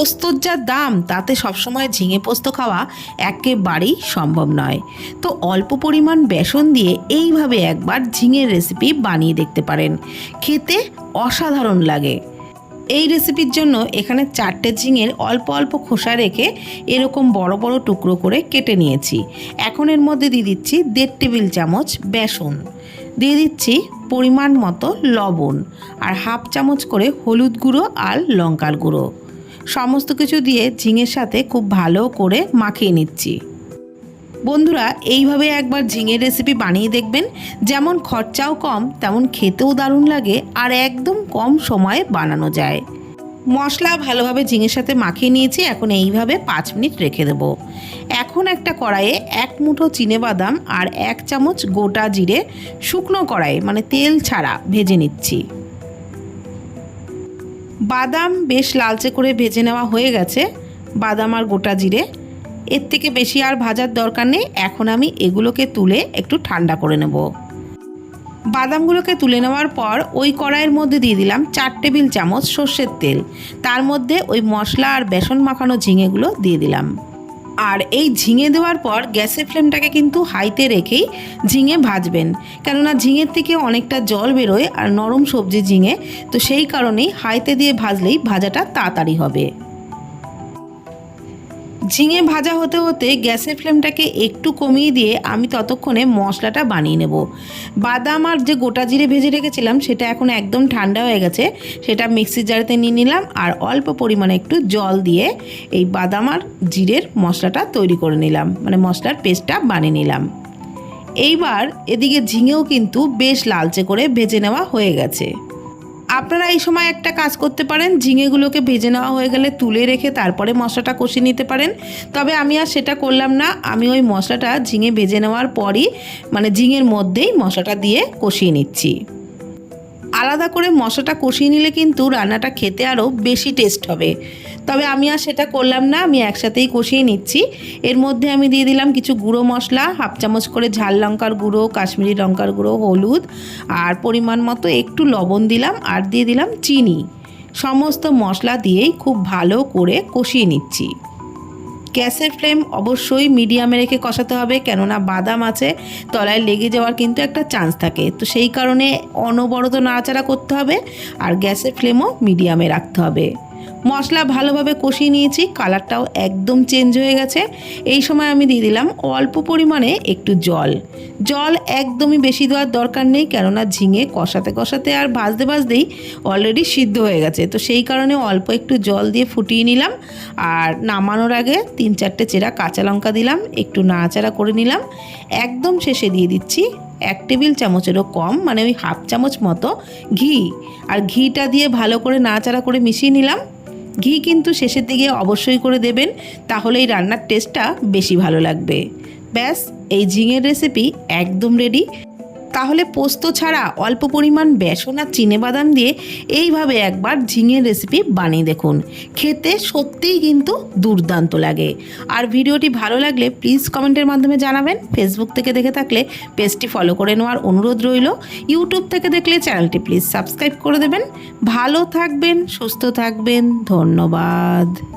পোস্তর যা দাম, তাতে সবসময় ঝিঙে পোস্ত খাওয়া একেবারেই সম্ভব নয়। তো অল্প পরিমাণ বেসন দিয়ে এইভাবে একবার ঝিঙের রেসিপি বানিয়ে দেখতে পারেন। খেতে অসাধারণ লাগে। এই রেসিপির জন্য এখানে চারটে ঝিঙের অল্প অল্প খোসা রেখে এরকম বড় বড় টুকরো করে কেটে নিয়েছি। এখন এর মধ্যে দিয়ে দিচ্ছি দেড় টেবিল চামচ বেসন। দিয়ে দিচ্ছি পরিমাণ মতো লবণ আর হাফ চামচ করে হলুদ গুঁড়ো আর লঙ্কার গুঁড়ো। সমস্ত কিছু দিয়ে ঝিঙের সাথে খুব ভালো করে মাখিয়ে নিচ্ছি। বন্ধুরা, এইভাবে একবার ঝিঙের রেসিপি বানিয়ে দেখবেন। যেমন খরচাও কম, তেমন খেতেও দারুণ লাগে আর একদম কম সময়ে বানানো যায়। মশলা ভালোভাবে ঝিঙের সাথে মাখিয়ে নিয়েছি, এখন এইভাবে পাঁচ মিনিট রেখে দেবো। এখন একটা কড়াইয়ে এক মুঠো বাদাম আর এক চামচ গোটা জিরে শুকনো কড়াইয়ে মানে তেল ছাড়া ভেজে নিচ্ছি। বাদাম বেশ লালচে করে ভেজে নেওয়া হয়ে গেছে, বাদাম আর গোটা জিরে। এর থেকে বেশি আর ভাজার দরকার নেই, এখন আমি এগুলোকে তুলে একটু ঠান্ডা করে নেব। বাদামগুলোকে তুলে নেওয়ার পর ওই কড়াইয়ের মধ্যে দিয়ে দিলাম চার টেবিল চামচ সর্ষের তেল। তার মধ্যে ওই মশলা আর বেসন মাখানো ঝিঙেগুলো দিয়ে দিলাম। আর এই ঝিঙে দেওয়ার পর গ্যাসের ফ্লেমটাকে কিন্তু হাইতে রেখেই ঝিঙে ভাজবেন। কেননা ঝিঙের থেকে অনেকটা জল বেরোয় আর নরম সবজি ঝিঙে, তো সেই কারণেই হাইতে দিয়ে ভাজলেই ভাজাটা তাড়াতাড়ি হবে। ঝিঙে ভাজা হতে হতে গ্যাসের ফ্লেমটাকে একটু কমিয়ে দিয়ে আমি ততক্ষণে মশলাটা বানিয়ে নেব। বাদাম আর যে গোটা জিরে ভেজে রেখেছিলাম, সেটা এখন একদম ঠান্ডা হয়ে গেছে। সেটা মিক্সির জারেতে নিয়ে নিলাম আর অল্প পরিমাণে একটু জল দিয়ে এই বাদাম আর জিরের মশলাটা তৈরি করে নিলাম। মানে মশলার পেস্টটা বানিয়ে নিলাম। এইবার এদিকে ঝিঙেও কিন্তু বেশ লালচে করে ভেজে নেওয়া হয়ে গেছে। আপনারা এই সময় একটা কাজ করতে পারেন, ঝিঙেগুলোকে ভেজে নেওয়া হয়ে গেলে তুলে রেখে তারপরে মশলাটা কষিয়ে নিতে পারেন। তবে আমি আর সেটা করলাম না, আমি ওই মশলাটা ঝিঙে ভেজে নেওয়ার পরই মানে ঝিঙের মধ্যেই মশলাটা দিয়ে কষিয়ে নিচ্ছি। আলাদা করে মশলাটা কষিয়ে নিলে কিন্তু রান্নাটা খেতে আরও বেশি টেস্ট হবে। তবে আমি আর সেটা করলাম না, আমি একসাথেই কষিয়ে নিচ্ছি। এর মধ্যে আমি দিয়ে দিলাম কিছু গুঁড়ো মশলা, হাফ চামচ করে ঝাল লঙ্কার গুঁড়ো, কাশ্মীরি লঙ্কার গুঁড়ো, হলুদ, আর পরিমাণ মতো একটু লবণ দিলাম আর দিয়ে দিলাম চিনি। সমস্ত মশলা দিয়েই খুব ভালো করে কষিয়ে নিচ্ছি। গ্যাসের ফ্লেম অবশ্যই মিডিয়ামে রেখে কষাতে হবে, কেননা বাদাম আছে, তলায় লেগে যাওয়ার কিন্তু একটা চান্স থাকে। তো সেই কারণে অনবরত নাড়াচাড়া করতে হবে আর গ্যাসের ফ্লেমও মিডিয়ামে রাখতে হবে। মশলা ভালোভাবে কষিয়ে নিয়েছি, কালারটাও একদম চেঞ্জ হয়ে গেছে। এই সময় আমি দিয়ে দিলাম অল্প পরিমাণে একটু জল। জল একদমই বেশি দেওয়ার দরকার নেই, কেননা ঝিঙে কষাতে কষাতে আর ভাজতে ভাজতেই অলরেডি সিদ্ধ হয়ে গেছে। তো সেই কারণে অল্প একটু জল দিয়ে ফুটিয়ে নিলাম, আর নামানোর আগে তিন চারটে চেরা কাঁচা লঙ্কা দিলাম, একটু নাড়াচাড়া করে নিলাম। একদম শেষে দিয়ে দিচ্ছি এক টেবিল চামচেরও কম মানে ওই হাফ চামচ মতো ঘি। আর ঘিটা দিয়ে ভালো করে নাড়াচাড়া করে মিশিয়ে নিলাম। ঘি কিন্তু শেষের দিকে অবশ্যই করে দেবেন, তাহলেই রান্নার টেস্টটা বেশি ভালো লাগবে। ব্যাস, এই ঝিঙের রেসিপি একদম রেডি তাহলে পোস্ত ছাড়া অল্প পরিমাণ বেসন আর বাদাম দিয়ে এইভাবে একবার ঝিঙের রেসিপি বানিয়ে দেখুন। খেতে সত্যিই কিন্তু দুর্দান্ত লাগে। আর ভিডিওটি ভালো লাগলে প্লিজ কমেন্টের মাধ্যমে জানাবেন। ফেসবুক থেকে দেখে থাকলে পেজটি ফলো করে নেওয়ার অনুরোধ রইল। ইউটিউব থেকে দেখলে চ্যানেলটি প্লিজ সাবস্ক্রাইব করে দেবেন। ভালো থাকবেন, সুস্থ থাকবেন, ধন্যবাদ।